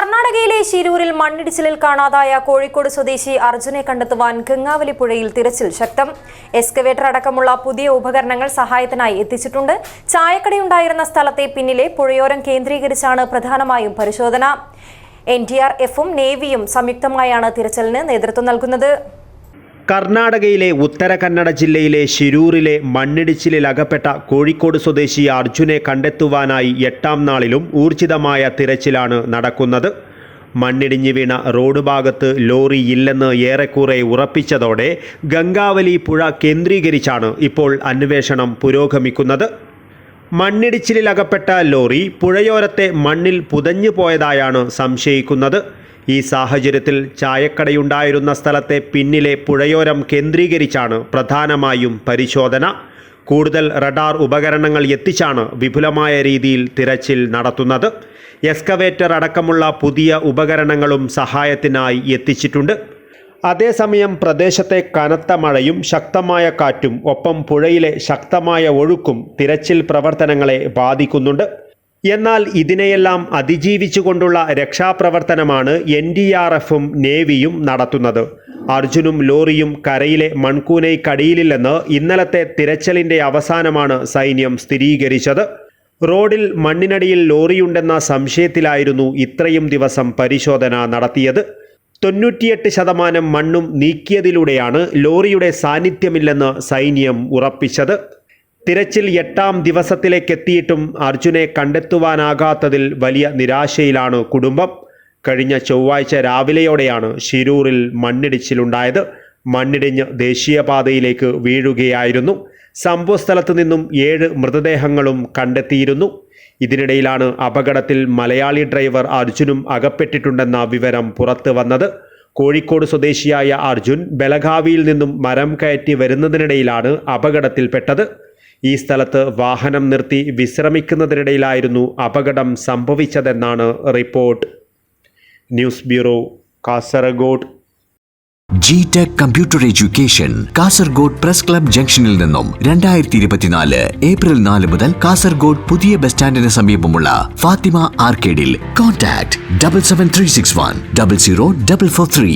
കർണാടകയിലെ ശിരൂരിൽ മണ്ണിടിച്ചിലിൽ കാണാതായ കോഴിക്കോട് സ്വദേശി അർജുനെ കണ്ടെത്തുവാൻ ഗംഗാവലി പുഴയിൽ തിരച്ചിൽ ശക്തം. എക്സ്കവേറ്റർ അടക്കമുള്ള പുതിയ ഉപകരണങ്ങൾ സഹായത്തിനായി എത്തിച്ചിട്ടുണ്ട്. ചായക്കടയുണ്ടായിരുന്ന സ്ഥലത്തെ പിന്നിലെ പുഴയോരം കേന്ദ്രീകരിച്ചാണ് പ്രധാനമായും പരിശോധന. എൻ ഡി ആർ എഫും നേവിയും സംയുക്തമായാണ് തിരച്ചിലിന് നേതൃത്വം നൽകുന്നത്. കർണാടകയിലെ ഉത്തര കന്നഡ ജില്ലയിലെ ശിരൂരിലെ മണ്ണിടിച്ചിലിൽ അകപ്പെട്ട കോഴിക്കോട് സ്വദേശി അർജുനെ കണ്ടെത്തുവാനായി എട്ടാം നാളിലും ഊർജിതമായ തിരച്ചിലാണ് നടക്കുന്നത്. മണ്ണിടിഞ്ഞു വീണ റോഡ് ഭാഗത്ത് ലോറി ഇല്ലെന്ന് ഏറെക്കുറെ ഉറപ്പിച്ചതോടെ ഗംഗാവലി പുഴ കേന്ദ്രീകരിച്ചാണ് ഇപ്പോൾ അന്വേഷണം പുരോഗമിക്കുന്നത്. മണ്ണിടിച്ചിലിൽ അകപ്പെട്ട ലോറി പുഴയോരത്തെ മണ്ണിൽ പുതഞ്ഞു പോയതായാണ് സംശയിക്കുന്നത്. ഈ സാഹചര്യത്തിൽ ചായക്കടയുണ്ടായിരുന്ന സ്ഥലത്തെ പിന്നിലെ പുഴയോരം കേന്ദ്രീകരിച്ചാണ് പ്രധാനമായും പരിശോധന. കൂടുതൽ റഡാർ ഉപകരണങ്ങൾ എത്തിച്ചാണ് വിപുലമായ രീതിയിൽ തിരച്ചിൽ നടത്തുന്നത്. എക്സ്കവേറ്റർ അടക്കമുള്ള പുതിയ ഉപകരണങ്ങളും സഹായത്തിനായി എത്തിച്ചിട്ടുണ്ട്. അതേസമയം പ്രദേശത്തെ കനത്ത മഴയും ശക്തമായ കാറ്റും ഒപ്പം പുഴയിലെ ശക്തമായ ഒഴുക്കും തിരച്ചിൽ പ്രവർത്തനങ്ങളെ ബാധിക്കുന്നുണ്ട്. എന്നാൽ ഇതിനെയെല്ലാം അതിജീവിച്ചുകൊണ്ടുള്ള രക്ഷാപ്രവർത്തനമാണ് എൻ ഡി ആർ എഫും നേവിയും നടത്തുന്നത്. അർജുനും ലോറിയും കരയിലെ മൺകൂനൈ മൺകൂനയ്ക്കടിയിലില്ലെന്ന് ഇന്നലത്തെ തിരച്ചിലിന്റെ അവസാനമാണ് സൈന്യം സ്ഥിരീകരിച്ചത്. റോഡിൽ മണ്ണിനടിയിൽ ലോറിയുണ്ടെന്ന സംശയത്തിലായിരുന്നു ഇത്രയും ദിവസം പരിശോധന നടത്തിയത്. തൊണ്ണൂറ്റിയെട്ട് ശതമാനം മണ്ണും നീക്കിയതിലൂടെയാണ് ലോറിയുടെ സാന്നിധ്യമില്ലെന്ന് സൈന്യം ഉറപ്പിച്ചത്. തിരച്ചിൽ എട്ടാം ദിവസത്തിലേക്കെത്തിയിട്ടും അർജുനെ കണ്ടെത്തുവാനാകാത്തതിൽ വലിയ നിരാശയിലാണ് കുടുംബം. കഴിഞ്ഞ ചൊവ്വാഴ്ച രാവിലെയോടെയാണ് ശിരൂറിൽ മണ്ണിടിച്ചിലുണ്ടായത്. മണ്ണിടിഞ്ഞ് ദേശീയപാതയിലേക്ക് വീഴുകയായിരുന്നു. സംഭവസ്ഥലത്തു നിന്നും ഏഴ് മൃതദേഹങ്ങളും കണ്ടെത്തിയിരുന്നു. ഇതിനിടയിലാണ് അപകടത്തിൽ മലയാളി ഡ്രൈവർ അർജുനും അകപ്പെട്ടിട്ടുണ്ടെന്ന വിവരം പുറത്തു വന്നത്. കോഴിക്കോട് സ്വദേശിയായ അർജുൻ ബലഗാവിയിൽ നിന്നും മരം കയറ്റി വരുന്നതിനിടയിലാണ് അപകടത്തിൽപ്പെട്ടത്. ഈ സ്ഥലത്ത് വാഹനം നിർത്തി വിശ്രമിക്കുന്നതിനിടയിലായിരുന്നു അപകടം സംഭവിച്ചതെന്നാണ് report. News bureau Kasaragod. G tech computer education Kasaragod press club ജംഗ്ഷനിൽ നിന്നും രണ്ടായിരത്തി ഇരുപത്തിനാല് ഏപ്രിൽ നാല് മുതൽ കാസർഗോഡ് പുതിയ ബസ് സ്റ്റാൻഡിന് സമീപമുള്ള Fathima ആർക്കേഡിൽ contact double seven three six one double zero double four three